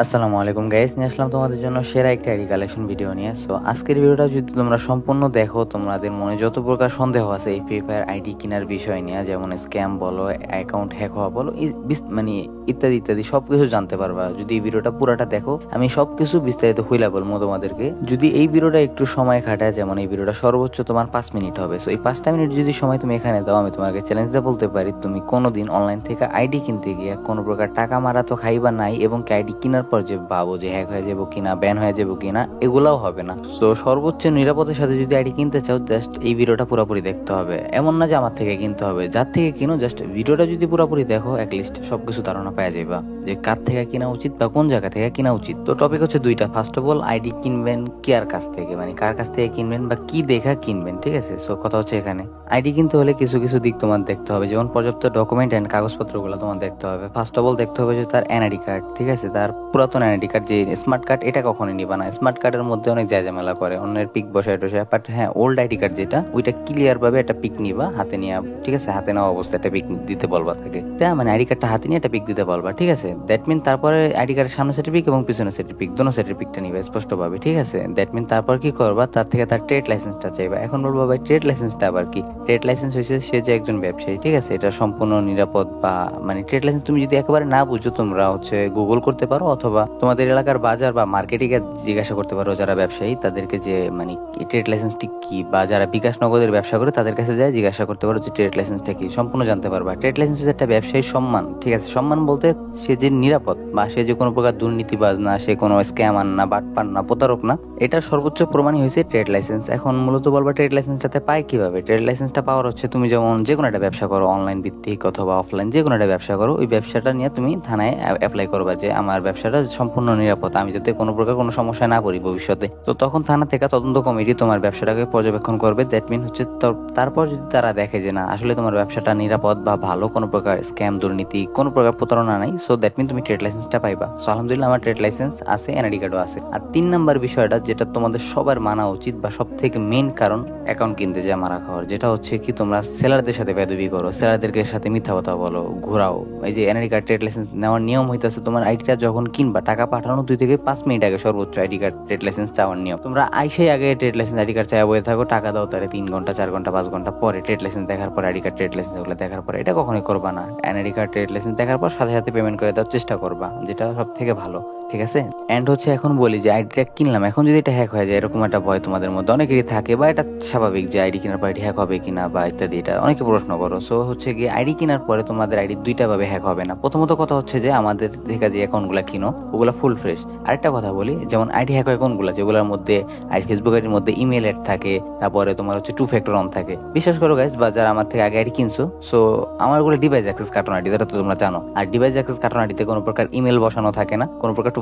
আসসালামু আলাইকুম গাইস নিয়ে আসলাম তোমাদের জন্য সেরা একটা আইডি কালেকশন ভিডিও নিয়ে। সো আজকের ভিডিওটা যদি তোমরা সম্পূর্ণ দেখো, তোমাদের মনে যত প্রকার সন্দেহ আছে এই ফ্রি ফায়ার আইডি কেনার বিষয় নিয়ে, যেমন স্ক্যাম বলো অ্যাকাউন্ট হ্যাক হওয়া বলো মানে ইত্যাদি ইত্যাদি সবকিছু জানতে পারবা। যদি এই ভিডিওটা পুরাটা দেখো, আমি সবকিছু বিস্তারিত হইলা বলব তোমাদেরকে। যদি এই ভিডিওটা একটু সময় খাটায়, যেমন এই ভিডিওটা সর্বোচ্চ তোমার পাঁচ মিনিট হবে। সো এই পাঁচটা মিনিট যদি সময় তুমি এখানে দাও, আমি তোমাকে চ্যালেঞ্জ দিয়ে বলতে পারি, তুমি কোনোদিন অনলাইন থেকে আইডি কিনতে গিয়ে কোনো প্রকার টাকা মারা তো খাইবা নাই এবং আইডি কেনার পর যে ভাবো যে হ্যাক হয়ে যাব কিনা ব্যান হয়ে যাব কিনা, এগুলাও হবে না। সো সর্বোচ্চ নিরাপদের সাথে যদি আইডি কিনতে চাও জাস্ট এই ভিডিওটা পুরোপুরি দেখতে হবে। এমন না যে আমার থেকে কিনতে হবে। যার থেকে কিনো জাস্ট ভিডিওটা যদি পুরোপুরি দেখো লিস্ট সবকিছু ধারণা পাওয়া যাবে যে কার থেকে কিনা উচিত বা কোন জায়গা থেকে কিনা উচিত। তো টপিক হচ্ছে দুইটা। ফার্স্ট অফ অল আইডি কিনবেন কার কাছ থেকে? মানে কার কাছ থেকে কিনবেন বা কি দেখা কিনবেন, ঠিক আছে? সো কথা হচ্ছে এখানে। আইডি কিনতে হলে কিছু কিছু দিক তোমার দেখতে হবে। যেমন পর্যাপ্ত ডকুমেন্ট এন্ড কাগজপত্রগুলো তোমার দেখতে হবে। ফার্স্ট অফ অল দেখতে হবে যে তার এনআইডি কার্ড ঠিক আছে? তার পুরাতন আইডি কার্ড যে স্মার্ট কার্ড এটা কখনোই নিবা না। স্মার্ট কার্ডের মধ্যে অনেক জায়জামেলা করে, অন্যের পিক বসায় টসায় বাট হ্যাঁ ওল্ড আইডি কার্ড যেটা, ওইটা ক্লিয়ার ভাবে একটা পিক নিবা, হাতে নিয়ে, ঠিক আছে? হাতে নেওয়া অবস্থায় একটা পিক দিতে বলবা তাকে। তা মানে আইডি কার্ডটা হাতে নিয়ে একটা পিক দিতে বলবা, ঠিক আছে? দ্যাট মিন তারপরে আইডি কার্ডের সামনে সেটের পিক এবং পিছনে সেটের পিক দোনো সেটের পিকটা নিবে স্পষ্টভাবে, ঠিক আছে? দ্যাট মিন তারপর কি করবা? তার থেকে তার ট্রেড লাইসেন্সটা চাইবা। এখন বলব, ভাই ট্রেড লাইসেন্সটা আবার কি? ট্রেড লাইসেন্স হয়েছে সে যে একজন ব্যবসায়ী, ঠিক আছে? এটা সম্পূর্ণ নিরাপদ বা মানে ট্রেড লাইসেন্স তুমি যদি একেবারে না বুঝো, তোমরা হচ্ছে গুগল করতে পারো অথবা তোমাদের এলাকার বাজার বা মার্কেটিং জিজ্ঞাসা করতে পারো যারা ব্যবসায়ী, তাদেরকে যে মানে ট্রেড লাইসেন্সটি কি বা যারা বিকাশ নগদের ব্যবসা করে, তাদের কাছে যায় জিজ্ঞাসা করতে পারো যে ট্রেড লাইসেন্সটা কি, সম্পূর্ণ জানতে পারবা। ট্রেড লাইসেন্স হচ্ছে একটা ব্যবসায়ী সম্মান, ঠিক আছে? সম্মান বলতে সে যে নিরাপদ বা সে যে কোনো প্রকার দুর্নীতিবাজ না, সে কোনো স্ক্যামার না, বাটপার না, প্রতারক না এটা সর্বোচ্চ প্রমাণই হয়েছে ট্রেড লাইসেন্স এখন মূলত বলবা ট্রেড লাইসেন্সটাতে পায় কীভাবে? ট্রেড লাইসেন্সটা পাওয়ার হচ্ছে, তুমি যেমন যে কোনো একটা ব্যবসা করো অনলাইন ভিত্তিক অথবা অফলাইন যে কোনো একটা ব্যবসা করো, ওই ব্যবসাটা নিয়ে তুমি থানায় অ্যাপ্লাই করবা যে আমার ব্যবসাটা সম্পূর্ণ নিরাপদ, আমি যাতে কোনো প্রকার কোনো সমস্যা না পড়ি ভবিষ্যতে। তো তখন থানা থেকে তদন্ত কমিটি তোমার ব্যবসাটাকে পর্যবেক্ষণ করবে দ্যাট মিন হচ্ছে তারপর যদি তারা দেখে যে না, আসলে তোমার ব্যবসাটা নিরাপদ বা ভালো কোনো প্রকার স্ক্যাম দুর্নীতি, কোনো প্রকার প্রতারণা নাই সো দ্যাট মিন তুমি ট্রেড লাইসেন্সটা পাইবা। সো আলহামদুলিল্লাহ আমার ট্রেড লাইসেন্স আছে এনআইডি কার্ডও আছে। আর তিন নাম্বার বিষয়টা যেটা তোমাদের সবার মানা উচিত বা সব থেকে মেন কারণ অ্যাকাউন্ট কিনতে যা মারা খাওয়ার, যেটা হচ্ছে কি তোমরা সেলারদের সাথে বেদবি করো সেলারদেরকে সাথে মিথ্যা কথা বলো, ঘোরাও। এই যে এনআইডি কার্ড ট্রেড লাইসেন্স নেওয়ার নিয়ম হইতেছে, তোমার আইডিটা যখন কিনবা, টাকা পাঠানো দুই থেকে পাঁচ মিনিট আগে সর্বোচ্চ আইডি কার্ড ট্রেড লাইসেন্স চাওয়ার নিয়ম। তোমরা আইসাই আগে ট্রেড লাইসেন্স আইডি কার্ড চাওয়া বয়ে থাকো, টাকা দাও তারে তিন ঘণ্টা, চার ঘণ্টা, পাঁচ ঘণ্টা পরে ট্রেড লাইসেন্স দেখার পর আইডি কার্ড ট্রেড লাইসেন্স এগুলো দেখার পরে, এটা কখনোই করবা না। এনআইডি কার্ড ট্রেড লাইসেন্স দেখার পর সাথে সাথে পেমেন্ট করে দেওয়ার চেষ্টা করবা, যেটা সব থেকে ভালো। ঠিক আছে? অ্যান্ড হচ্ছে এখন বলি যে আইডিটা কিনলাম। এখন যদি এটা হ্যাক হয়ে যায়, এরকম একটা ভয় তোমাদের মধ্যে অনেকেরই থাকে বা এটা স্বাভাবিক যে আইডি কেনার পর আইডি হ্যাক হবে কিনা বা ইত্যাদি, এটা অনেকে প্রশ্ন করো। সো হচ্ছে কি আইডি কেনার পরে তোমাদের আইডি দুইটা ভাবে হ্যাক হবে না। প্রথমত কথা হচ্ছে যে আমাদের থেকে যে অ্যাকাউন্টগুলো কিনো, ওগুলো ফুল ফ্রেশ আরেকটা কথা বলি, যেমন আইডি হ্যাক অ্যাকাউন্টগুলো যেগুলোর মধ্যে আইডি ফেসবুক আইডির মধ্যে ইমেল অ্যাড থাকে, তারপরে তোমার হচ্ছে টু ফ্যাক্টর অন থাকে। বিশ্বাস করো গাইজ বা যারা আমার থেকে আগে আইডি কিনছো সো আমার ওগুলো ডিভাইস অ্যাক্সেস কার্টন আইডি যেটা তো তোমরা জানো। আর ডিভাইস অ্যাক্সেস কার্টন আইডিতে কোনো প্রকার ইমেল বসানো থাকে না, কোনো প্রকার